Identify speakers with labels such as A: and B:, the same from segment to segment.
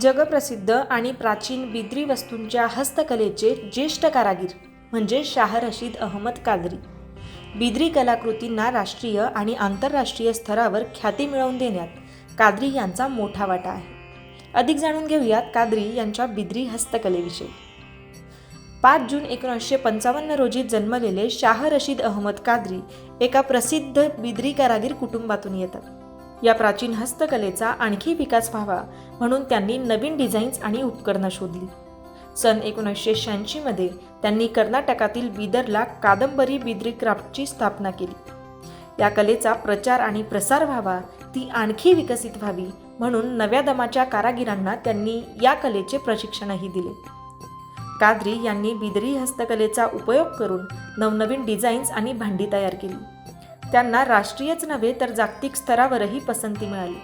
A: जगप्रसिद्ध आणि प्राचीन बिद्री वस्तूंच्या हस्तकलेचे ज्येष्ठ कारागीर म्हणजे शाह रशीद अहमद कादरी. बिद्री कलाकृतींना राष्ट्रीय आणि आंतरराष्ट्रीय स्तरावर ख्याती मिळवून देण्यात कादरी यांचा मोठा वाटा आहे. अधिक जाणून घेऊयात कादरी यांच्या बिद्री हस्तकलेविषयी. पाच जून एकोणीसशे पंचावन्न रोजी जन्मलेले शाह रशीद अहमद कादरी एका प्रसिद्ध बिद्री कारागीर कुटुंबातून येतात. या प्राचीन हस्तकलेचा आणखी विकास व्हावा म्हणून त्यांनी नवीन डिझाईन्स आणि उपकरणं शोधली. सन एकोणीसशे शहाऐंशीमध्ये त्यांनी कर्नाटकातील बिदरला कादंबरी बिद्री क्राफ्टची स्थापना केली. या कलेचा प्रचार आणि प्रसार व्हावा ती आणखी विकसित व्हावी म्हणून नव्या दमाच्या कारागिरांना त्यांनी या कलेचे प्रशिक्षणही दिले. कादरी यांनी बिदरी हस्तकलेचा उपयोग करून नवनवीन डिझाईन्स आणि भांडी तयार केली. त्यांना राष्ट्रीयच नव्हे तर जागतिक स्तरावरही पसंती मिळाली.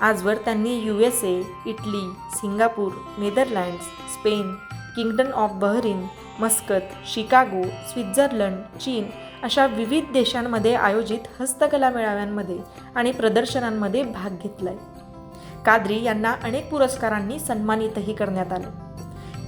A: आजवर त्यांनी U S A Italy Singapore Netherlands Spain Kingdom of Bahrain Muscat Chicago Switzerland चीन अशा विविध देशांमध्ये आयोजित हस्तकला मेळाव्यांमध्ये आणि प्रदर्शनांमध्ये भाग घेतलाय. कादरी यांना अनेक पुरस्कारांनी सन्मानितही करण्यात आले.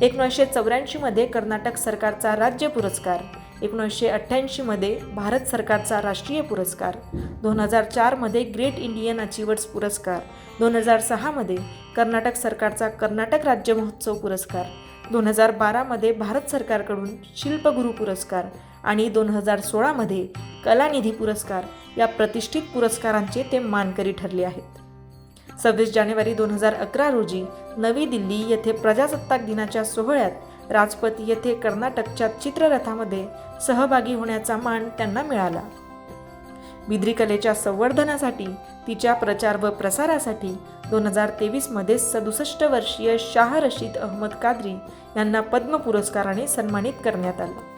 A: एकोणीसशे चौऱ्याऐंशीमध्ये कर्नाटक सरकारचा राज्य पुरस्कार एकोणीसशे अठ्ठ्याऐंशीमध्ये भारत सरकारचा राष्ट्रीय पुरस्कार दोन हजार चारमध्ये ग्रेट इंडियन अचिव्हर्स पुरस्कार दोन हजार सहामध्ये कर्नाटक सरकारचा कर्नाटक राज्य महोत्सव पुरस्कार दोन हजार बारामध्ये भारत सरकारकडून शिल्पगुरू पुरस्कार आणि दोन हजार सोळामध्ये कलानिधी पुरस्कार या प्रतिष्ठित पुरस्कारांचे ते मानकरी ठरले आहेत. सव्वीस जानेवारी दोन हजार अकरा रोजी नवी दिल्ली येथे प्रजासत्ताक दिनाच्या सोहळ्यात राजपथ येथे कर्नाटकच्या चित्ररथामध्ये सहभागी होण्याचा मान त्यांना मिळाला. बिद्री कलेच्या संवर्धनासाठी तिच्या प्रचार व प्रसारासाठी दोन हजार तेवीसमध्ये सदुसष्ट वर्षीय शाह रशीद अहमद कादरी यांना पद्म पुरस्काराने सन्मानित करण्यात आलं.